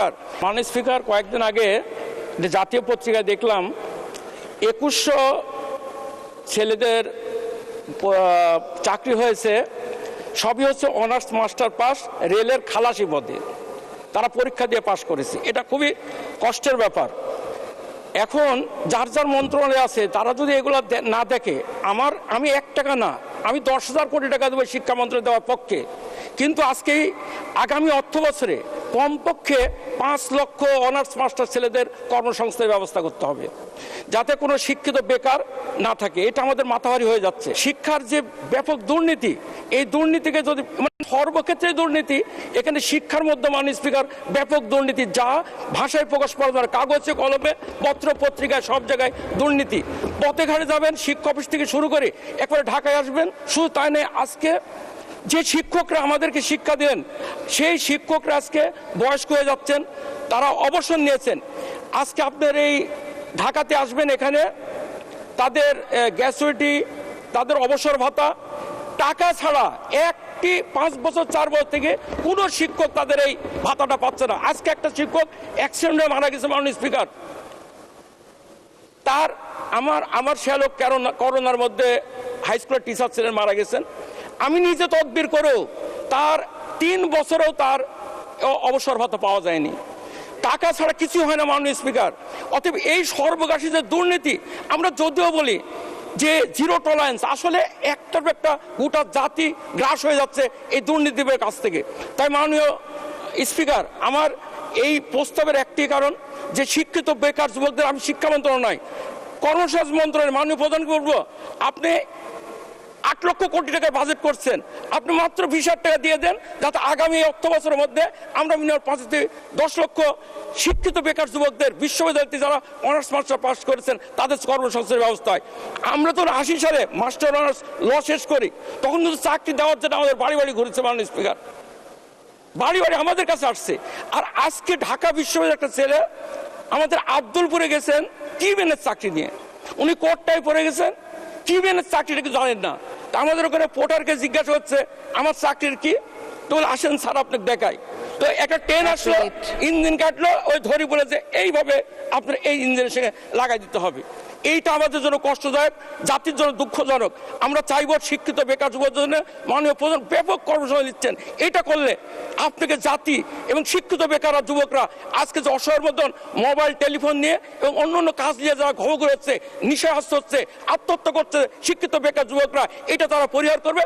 মাননীয় স্পিকার, কয়েকদিন আগে যে জাতীয় পত্রিকায় দেখলাম, একুশশো ছেলেদের চাকরি হয়েছে, সবই হচ্ছে অনার্স মাস্টার পাস, রেলের খালাসি পদে। তারা পরীক্ষা দিয়ে পাশ করেছে। এটা খুবই কষ্টের ব্যাপার। এখন যার যার মন্ত্রণালয় আছে, তারা যদি এগুলো না দেখে, আমার, আমি এক টাকা না, আমি দশ হাজার কোটি টাকা দেবো শিক্ষা মন্ত্রণালয় দেওয়ার পক্ষে। কিন্তু আজকে এই আগামী অর্থ বছরে কমপক্ষে পাঁচ লক্ষ অনার্স মাস্টার ছেলেদের কর্মসংস্থানের ব্যবস্থা করতে হবে, যাতে কোনো শিক্ষিত বেকার না থাকে এটা আমাদের মাথাহারি হয়ে যাচ্ছে শিক্ষার যে ব্যাপক দুর্নীতি, এই দুর্নীতিকে যদি মানে সর্বক্ষেত্রে দুর্নীতি, এখানে শিক্ষার মধ্যে মাননীয় স্পিকার ব্যাপক দুর্নীতি, যা ভাষায় প্রকাশ করা না। কাগজে, কলমে পত্র পত্রিকায় সব জায়গায় দুর্নীতি পথে ঘাটে যাবেন শিক্ষা অফিস থেকে শুরু করে একবারে ঢাকায় আসবেন, শুধু তাই নয়, আজকে যে শিক্ষকরা আমাদেরকে শিক্ষা দেন সেই শিক্ষকরা আজকে বয়স্ক হয়ে যাচ্ছেন, তারা অবসর নিয়েছেন। আজকে আপনার এই ঢাকাতে আসবেন এখানে, তাদের গ্যাসুইটি তাদের অবসর ভাতা, টাকা ছাড়া একটি পাঁচ বছর, চার বছর থেকে কোনো শিক্ষক তাদের এই ভাতাটা পাচ্ছে না। আজকে একটা শিক্ষক অ্যাক্সিডেন্টে মারা গেছে মাননীয় স্পিকার। তার, আমার আমার শ্যালক করোনা, করোনার মধ্যে হাই স্কুলের টিচার ছিলেন, মারা গেছেন। আমি নিজে তদবির করেও তার তিন বছরেও তার অবসর ভাতা পাওয়া যায়নি। টাকা ছাড়া কিছু হয় না মাননীয় স্পিকার। অতএব এই সর্বগাসী যে দুর্নীতি, আমরা যদিও বলি যে জিরো টলারেন্স আসলে একটার একটা গোটা জাতি গ্রাস হয়ে যাচ্ছে এই দুর্নীতির কাছ থেকে। তাই মাননীয় স্পিকার, আমার এই প্রস্তাবের একটি কারণ যে শিক্ষিত বেকার যুবকদের আমি শিক্ষা মন্ত্রণালয় কর্মসংস্থান মন্ত্রণালয় মাননীয় প্রধান করব আপনি আট লক্ষ কোটি টাকা বাজেট করছেন। আপনি মাত্র বিশ হাজার টাকা দিয়ে দেন, যাতে আগামী অর্থ বছরের মধ্যে আমরা মিনিমাম পাঁচ দশ লক্ষ শিক্ষিত বেকার যুবকদের, বিশ্ববিদ্যালয়তে যারা অনার্স মাস্টার পাস করেছেন, তাদের কর্মসংস্থানের ব্যবস্থা হয়। আমরা তো আশি সালে মাস্টার অনার্স ল শেষ করি, তখন কিন্তু চাকরি দেওয়ার জন্য আমাদের বাড়ি বাড়ি ঘুরেছে মাননীয় স্পিকার বাড়ি বাড়ি আমাদের কাছে আসছে। আর আজকে ঢাকা বিশ্ববিদ্যালয়ের একটা ছেলে আমাদের আব্দুলপুরে গেছেন, কি মেনের চাকরি নিয়ে? উনি কোর্টটায় পড়ে গেছেন কিউবেনের চাকরিটা জানেন না? আমাদের ওখানে পোর্টারকে জিজ্ঞাসা হচ্ছে, আমার চাকরির কি? তো আসেন স্যার, আপনাকে দেখাই। তো একটা ট্রেন আসলো ইঞ্জিন কাটলো ওই ধরি বলে যে এইভাবে আপনার এই ইঞ্জিনের সঙ্গে লাগাই দিতে হবে। এইটা আমাদের জন্য কষ্টদায়ক জাতির জন্য দুঃখজনক। আমরা চাইব শিক্ষিত বেকার যুবকদের জন্য মাননীয় প্রধান ব্যাপক কর্মসংস্থান দিচ্ছেন এটা করলে আপনাকে জাতি এবং শিক্ষিত বেকার যুবকরা আজকে যে অসহায়ের মতন মোবাইল টেলিফোন নিয়ে এবং অন্য অন্য কাজ নিয়ে যারা ঘবঘুর হচ্ছে নিশাহাস্ত হচ্ছে আত্মহত্যা করছে শিক্ষিত বেকার যুবকরা এটা তারা পরিহার করবে।